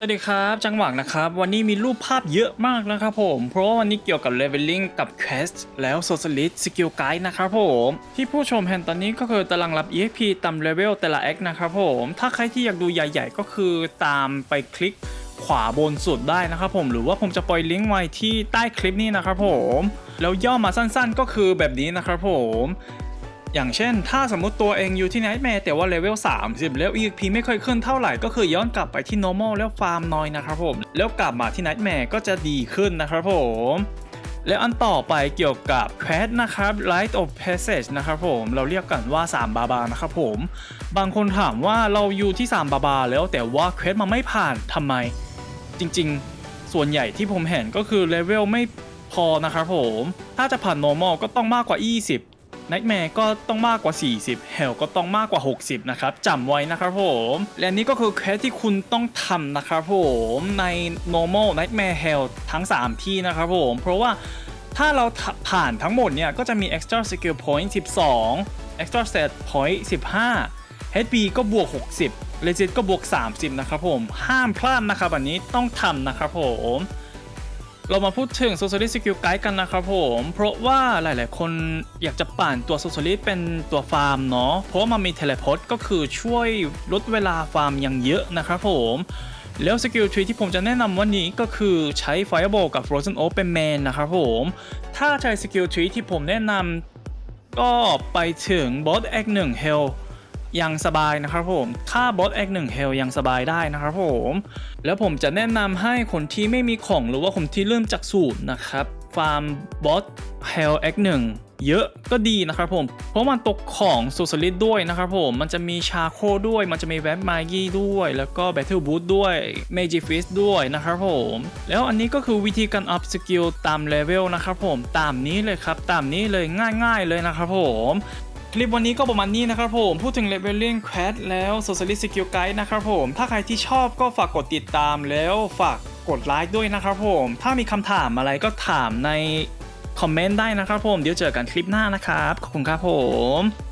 สวัสดีครับจังหวังนะครับ วันนี้มีรูปภาพเยอะมากนะครับผม เพราะวันนี้เกี่ยวกับ Leveling กับ Quest แล้ว Socialist Skill Guide นะครับผม ที่ผู้ชมเห็นตอนนี้ก็คือตารางรับ EXP ตาม Level แต่ละ Act นะครับผม ถ้าใครที่อยากดูใหญ่ ๆ ก็คือตามไปคลิกขวาบนสุดได้นะครับผมหรือว่าผมจะปล่อยลิงก์ไว้ที่ใต้คลิปนี้นะครับผม แล้วย่อมาสั้นๆ ก็คือแบบนี้นะครับผม อย่างเช่น ถ้าสมมติตัวเองอยู่ที่ Nightmare แต่ว่าเลเวล30 แล้ว EXP ไม่เคยขึ้นเท่าไหร่ ก็คือย้อนกลับไปที่ normal แล้วฟาร์มน้อยนะครับผม แล้วกลับมาที่ Nightmare ก็จะดีขึ้นนะครับผมแล้วอันต่อไปเกี่ยวกับ Quest นะครับ Light of Passage นะครับผมเราเรียกกันว่า 3 บาบานะครับผม บางคนถามว่าเราอยู่ที่ 3 บาบา แล้วแต่ว่า Quest มันไม่ผ่านทำไม จริงๆ ส่วนใหญ่ที่ผมเห็นก็คือเลเวลไม่พอนะครับผม ถ้าจะผ่าน normal ก็ต้องมากกว่า 20 Nightmare ก็ต้องมากกว่า 40 Hell ก็ต้องมากกว่า 60 นะครับจำไว้นะครับผม และนี่ก็คือแคสที่คุณต้องทำนะครับผมใน normal Nightmare Hell ทั้ง 3 ที่นะครับผม เพราะว่าถ้าเราผ่านทั้งหมดเนี่ย ก็จะมี extra skill point 12 extra set point 15 HP ก็บวก 60 r e s i s t ก็บวก 30 นะครับผม ห้ามพลาดนะครับอันนี้ต้องทำนะครับผม เรามาพูดถึง Socialist Skill Guide กันนะครับผม เพราะว่าหลายๆ คนอยากจะป่านตัว Socialist เป็นตัวฟาร์มเนาะ เพราะมันมี Teleport ก็คือช่วยลดเวลาฟาร์มอย่างเยอะนะครับผม แล้วสกิลทรีที่ผมจะแนะนำวันนี้ก็คือใช้ Fireball กับ Frozen Oak เป็น Main นะครับผม ถ้าใช้สกิลทรีที่ผมแนะนำก็ไปถึง Boss Act 1 Hell ยังสบายนะครับผม ค่าบอส X 1 Hell ยังสบายได้นะครับผม แล้วผมจะแนะนำให้คนที่ไม่มีของหรือว่าคนที่เริ่มจากศูนย์นะครับ ฟาร์มบอส Hell X 1เยอะก็ดีนะครับผม เพราะมันตกของโซสลิดด้วยนะครับผม มันจะมีชาโคด้วย มันจะมีแวบมากี้ด้วย แล้วก็ Battle Boot ด้วย Magic Fist ด้วยนะครับผม แล้วอันนี้ก็คือวิธีการอัพสกิลตามเลเวลนะครับผม ตามนี้เลยครับ ตามนี้เลยง่าย ๆเลยนะครับผม คลิปวันนี้ก็ประมาณนี้นะครับผม พูดถึง Leveling Quest แล้ว Socialist Skill Guide นะครับผม ถ้าใครที่ชอบก็ฝากกดติดตามแล้วฝากกดไลค์ด้วยนะครับผม ถ้ามีคำถามอะไรก็ถามในคอมเมนต์ได้นะครับผม เดี๋ยวเจอกันคลิปหน้านะครับ ขอบคุณครับผม